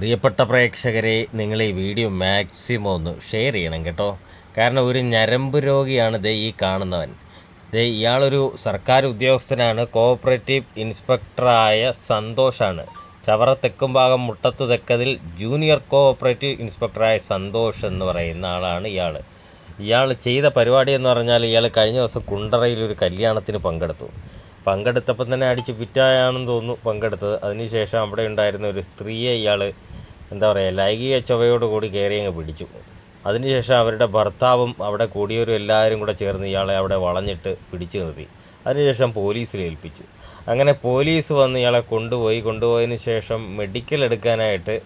പ്രിയപ്പെട്ട പ്രേക്ഷകരെ നിങ്ങൾ ഈ വീഡിയോ മാക്സിമം ഒന്ന് ഷെയർ ചെയ്യണം കേട്ടോ. കാരണം ഒരു ഞരമ്പ് രോഗിയാണ് ദേ ഈ കാണുന്നവൻ. ദേ ഇയാളൊരു സർക്കാർ ഉദ്യോഗസ്ഥനാണ് കോഓപ്പറേറ്റീവ് ഇൻസ്പെക്ടറായ സന്തോഷാണ്. ചവറ തെക്കും ഭാഗം മുട്ടത്ത് തെക്കതിൽ ജൂനിയർ കോഓപ്പറേറ്റീവ് ഇൻസ്പെക്ടറായ സന്തോഷ് എന്ന് പറയുന്ന ആളാണ് ഇയാൾ. ഇയാൾ ചെയ്ത പരിപാടി എന്ന് പറഞ്ഞാൽ ഇയാൾ കഴിഞ്ഞ ദിവസം കുണ്ടറയിൽ ഒരു കല്യാണത്തിന് പങ്കെടുത്തു. പങ്കെടുത്തപ്പം തന്നെ അടിച്ച് പിറ്റായാണെന്ന് തോന്നുന്നു പങ്കെടുത്തത്. അതിനുശേഷം അവിടെ ഉണ്ടായിരുന്ന ഒരു സ്ത്രീയെ ഇയാൾ എന്താ പറയുക ലൈംഗിക ചൊവ്വയോട് കൂടി കയറി അങ്ങ് പിടിച്ചു. അതിനുശേഷം അവരുടെ ഭർത്താവും അവിടെ കൂടിയവരും എല്ലാവരും കൂടെ ചേർന്ന് ഇയാളെ അവിടെ വളഞ്ഞിട്ട് പിടിച്ചു നിർത്തി. അതിനുശേഷം പോലീസിൽ ഏൽപ്പിച്ചു. അങ്ങനെ പോലീസ് വന്ന് ഇയാളെ കൊണ്ടുപോയി. കൊണ്ടുപോയതിന് ശേഷം മെഡിക്കൽ എടുക്കാനായിട്ട്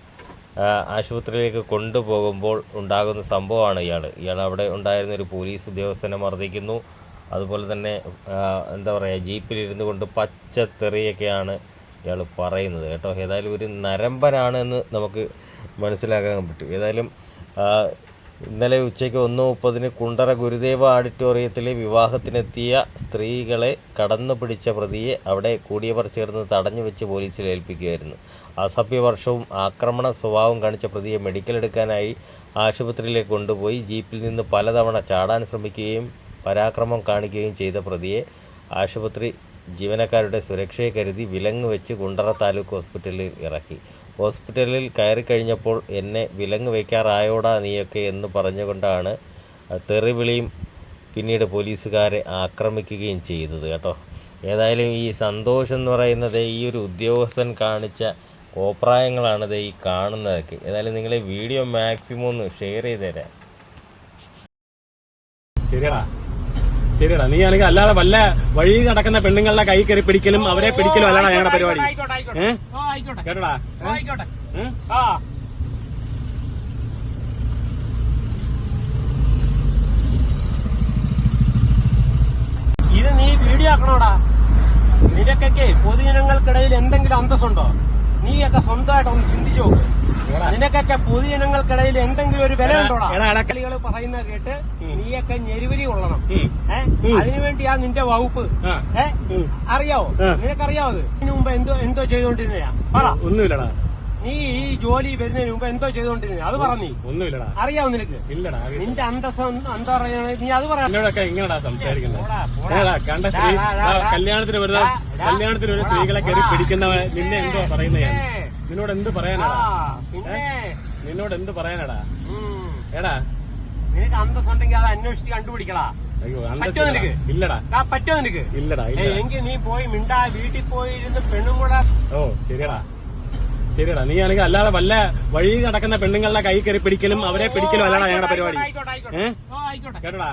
ആശുപത്രിയിലേക്ക് കൊണ്ടുപോകുമ്പോൾ ഉണ്ടാകുന്ന സംഭവമാണ് ഇയാൾ ഇയാൾ അവിടെ ഉണ്ടായിരുന്ന ഒരു പോലീസ് ഉദ്യോഗസ്ഥനെ മർദ്ദിക്കുന്നു. അതുപോലെ തന്നെ എന്താ പറയുക ജീപ്പിലിരുന്നു കൊണ്ട് പച്ചത്തെറിയൊക്കെയാണ് ഇയാൾ പറയുന്നത് കേട്ടോ. ഏതായാലും ഒരു നരമ്പനാണ് എന്ന് നമുക്ക് മനസ്സിലാക്കാൻ പറ്റും. ഏതായാലും ഇന്നലെ ഉച്ചയ്ക്ക് ഒന്ന് മുപ്പതിന് കുണ്ടറ ഗുരുദേവ ഓഡിറ്റോറിയത്തിലെ വിവാഹത്തിനെത്തിയ സ്ത്രീകളെ കടന്നു പിടിച്ച പ്രതിയെ അവിടെ കൂടിയവർ ചേർന്ന് തടഞ്ഞു വെച്ച് പോലീസിൽ ഏൽപ്പിക്കുകയായിരുന്നു. അസഭ്യവർഷവും ആക്രമണ സ്വഭാവം കാണിച്ച പ്രതിയെ മെഡിക്കൽ എടുക്കാനായി ആശുപത്രിയിലേക്ക് കൊണ്ടുപോയി ജീപ്പിൽ നിന്ന് പലതവണ ചാടാൻ ശ്രമിക്കുകയും പരാക്രമം കാണിക്കുകയും ചെയ്ത പ്രതിയെ ആശുപത്രി ജീവനക്കാരുടെ സുരക്ഷയെ കരുതി വിലങ്ങ് വെച്ച് കുണ്ടറ താലൂക്ക് ഹോസ്പിറ്റലിൽ ഇറക്കി. ഹോസ്പിറ്റലിൽ കയറി കഴിഞ്ഞപ്പോൾ എന്നെ വിലങ്ങ് വയ്ക്കാറായോടാ നീയൊക്കെ എന്ന് പറഞ്ഞുകൊണ്ടാണ് തെറിവിളിയും പിന്നീട് പോലീസുകാരെ ആക്രമിക്കുകയും ചെയ്തത് കേട്ടോ. ഏതായാലും ഈ സന്തോഷം എന്ന് പറയുന്നത് ഈ ഒരു ഉദ്യോഗസ്ഥൻ കാണിച്ച കോപ്രായങ്ങളാണ് ഈ കാണുന്നതൊക്കെ. ഏതായാലും നിങ്ങൾ വീഡിയോ മാക്സിമം ഒന്ന് ഷെയർ ചെയ്ത് തരാം ശരിയടാ. ശരിയടാ. നീ ആണെങ്കിൽ അല്ലാതെ വല്ല വഴി നടക്കുന്ന പെണ്ണുങ്ങളുടെ കൈ കയറി പിടിക്കലും അവരെ പിടിക്കലും അല്ലാതെ ഞങ്ങളുടെ പരിപാടി. കേട്ടോടാ. ഇത് നീ വീഡിയോ ആക്കണോടാ? നിനക്കൊക്കെ പൊതുജനങ്ങൾക്കിടയിൽ എന്തെങ്കിലും അന്തസ്സുണ്ടോ? നീയൊക്കെ സ്വന്തമായിട്ട് ഒന്ന് ചിന്തിച്ചു നോക്ക്. നിനക്കൊക്കെ പൊതുജനങ്ങൾക്കിടയിൽ എന്തെങ്കിലും ഒരു വില ഉണ്ടോടാ. കളികൾ പറയുന്നത് കേട്ട് നീയൊക്കെ ഞെരുവരി കൊള്ളണം. ഏ? ഉം. അതിനുവേണ്ടിയാ നിന്റെ വകുപ്പ്. ഏഹ് ഏ? അറിയാവോ? നിനക്കറിയാവോ അതിനു ഇതിനു മുമ്പ് എന്തോ എന്തോ ചെയ്തോണ്ടിരുന്നയാ. പറ. ഒന്നുമില്ലടാ. നീ ഈ ജോലി വരുന്നതിന് മുമ്പ് എന്തോ ചെയ്തോണ്ടിരുന്ന അത് പറഞ്ഞു ഒന്നുമില്ലടാ. അറിയാവോ നിനക്ക്? ഇല്ലടാ നിന്റെ അന്തസ് എന്താ പറയാ നീ അത് പറയാ എന്നോടൊക്കെ എങ്ങനെടാ സംസാരിക്കുന്നത്. കണ്ട. കല്യാണത്തിന് ഡാ. കല്യാണത്തിന് ഒരു സ്ത്രീകളെ കയറി പോടാ. പിടിക്കുന്നവ നിന്നെ എന്തോ പറയുന്നത് ഞാൻ? നിന്നോട് എന്ത് പറയാനാടാ? നിന്നോട് എന്ത് പറയാനാടാ? ഏടാ എടാ. നിനക്ക് അന്തസ് ഉണ്ടെങ്കിൽ അത് അന്വേഷിച്ച് കണ്ടുപിടിക്കടാ. പറ്റോ നിനക്ക്? ഇല്ലടാ. പറ്റോ നിനക്ക്? ഇല്ലടാ. എങ്കിൽ നീ പോയി മിണ്ടാ വീട്ടിൽ പോയിരുന്ന് പെണ്ണും കൂടെ ഓ ശരിയടാ. ശരിയടാ. നീ ആണെങ്കിൽ അല്ലാതെ വല്ല വഴി നടക്കുന്ന പെണ്ണുങ്ങളുടെ കൈ കയറി പിടിക്കലും അവരെ പിടിക്കലും അല്ലാടാ ഞങ്ങളുടെ പരിപാടി. ഏഹ് കേട്ടോടാ?